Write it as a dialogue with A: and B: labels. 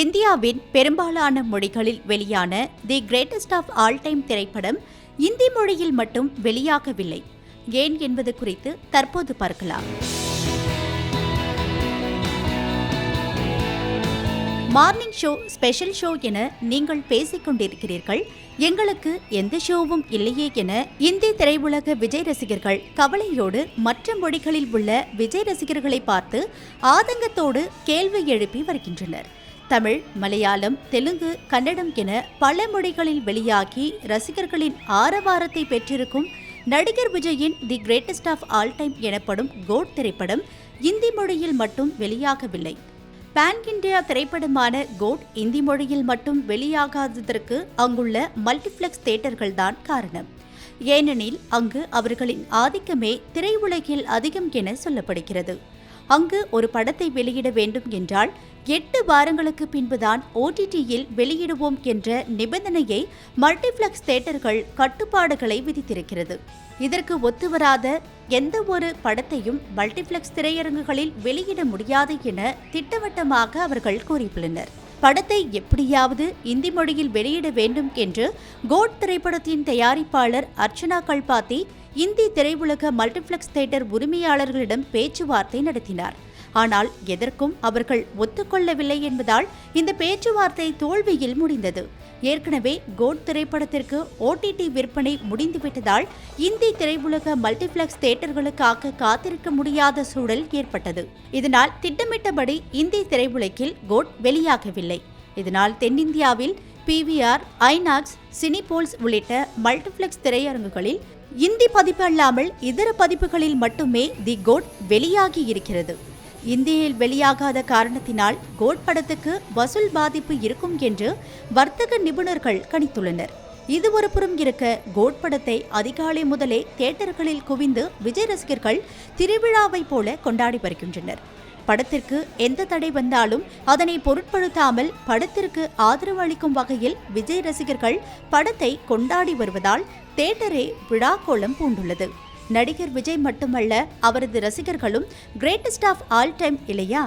A: இந்தியாவின் பெரும்பாலான மொழிகளில் வெளியான the greatest of all time திரைப்படம் இந்தி மொழியில் மட்டும் வெளியாகவில்லை. ஏன் என்பது குறித்து தற்போது பார்க்கலாம். மார்னிங் ஷோ ஸ்பெஷல் ஷோ என நீங்கள் பேசிக் கொண்டிருக்கிறீர்கள். எங்களுக்கு எந்த ஷோவும் இல்லையே என இந்தி திரையுலக விஜய் ரசிகர்கள் கவலையோடு மற்ற மொழிகளில் உள்ள விஜய் ரசிகர்களை பார்த்து ஆதங்கத்தோடு கேள்வி எழுப்பி வருகின்றனர். தமிழ் மலையாளம் தெலுங்கு கன்னடம் என பல மொழிகளில் வெளியாகி ரசிகர்களின் ஆரவாரத்தை பெற்றிருக்கும் நடிகர் விஜயின் the greatest of all time எனப்படும் கோட் திரைப்படம் இந்தி மொழியில் மட்டும் வெளியாகவில்லை. பேன் இந்தியா திரைப்படமான கோட் இந்தி மொழியில் மட்டும் வெளியாகாததற்கு அங்குள்ள மல்டிப்ளெக்ஸ் தியேட்டர்கள் தான் காரணம். ஏனெனில் அங்கு அவர்களின் ஆதிக்கமே திரையுலகில் அதிகம் என சொல்லப்படுகிறது. அங்கு ஒரு படத்தை வெளியிட வேண்டும் என்றால் எட்டு வாரங்களுக்கு பின்புதான் ஓடிடியில் வெளியிடுவோம் என்ற நிபந்தனையை மல்டிப்ளெக்ஸ் தியேட்டர்கள் கட்டுப்பாடுகளை விதித்திருக்கிறது. இதற்கு ஒத்துவராத எந்த ஒரு படத்தையும் மல்டிப்ளெக்ஸ் திரையரங்குகளில் வெளியிட முடியாது என திட்டவட்டமாக அவர்கள் கூறியுள்ளனர். படத்தை எப்படியாவது இந்தி மொழியில் வெளியிட வேண்டும் என்று கோட் திரைப்படத்தின் தயாரிப்பாளர் அர்ச்சனா கல்பாத்தி இந்தி திரையுலக மல்டிப்ளெக்ஸ் தியேட்டர் உரிமையாளர்களிடம் பேச்சுவார்த்தை நடத்தினார். ஆனால் எதற்கும் அவர்கள் ஒத்துக்கொள்ளவில்லை என்பதால் இந்த பேச்சுவார்த்தை தோல்வியில் முடிந்தது. ஏற்கனவே கோட் திரைப்படத்திற்கு ஓடிடி விற்பனை முடிந்துவிட்டதால் இந்தி திரையுலக மல்டிபிளெக்ஸ் தியேட்டர்களுக்காக காத்திருக்க முடியாத சூழல் ஏற்பட்டது. இதனால் திட்டமிட்டபடி இந்தி திரையுலகில் கோட் வெளியாகவில்லை. இதனால் தென்னிந்தியாவில் பிவிஆர் ஐநாக்ஸ் சினிபோல்ஸ் உள்ளிட்ட மல்டிப்ளெக்ஸ் திரையரங்குகளில் இந்தி பதிப்பு அல்லாமல் இதர பதிப்புகளில் மட்டுமே தி கோட் வெளியாகி இருக்கிறது. இந்தியில் வெளியாகாத காரணத்தினால் கோட் படத்துக்கு வசூல் பாதிப்பு இருக்கும் என்று வர்த்தக நிபுணர்கள் கணித்துள்ளனர். இது ஒரு புறம் இருக்க கோட் படத்தை அதிகாலை முதலே தியேட்டர்களில் குவிந்து விஜய் ரசிகர்கள் திருவிழாவைப் போல கொண்டாடி வருகின்றனர். படத்திற்கு எந்த தடை வந்தாலும் அதனை பொருட்படுத்தாமல் படத்திற்கு ஆதரவு அளிக்கும் வகையில் விஜய் ரசிகர்கள் படத்தை கொண்டாடி வருவதால் தேட்டரே விழாக்கோலம் பூண்டுள்ளது. நடிகர் விஜய் மட்டுமல்ல அவரது ரசிகர்களும் கிரேட்டஸ்ட் ஆஃப் ஆல் டைம் இல்லையா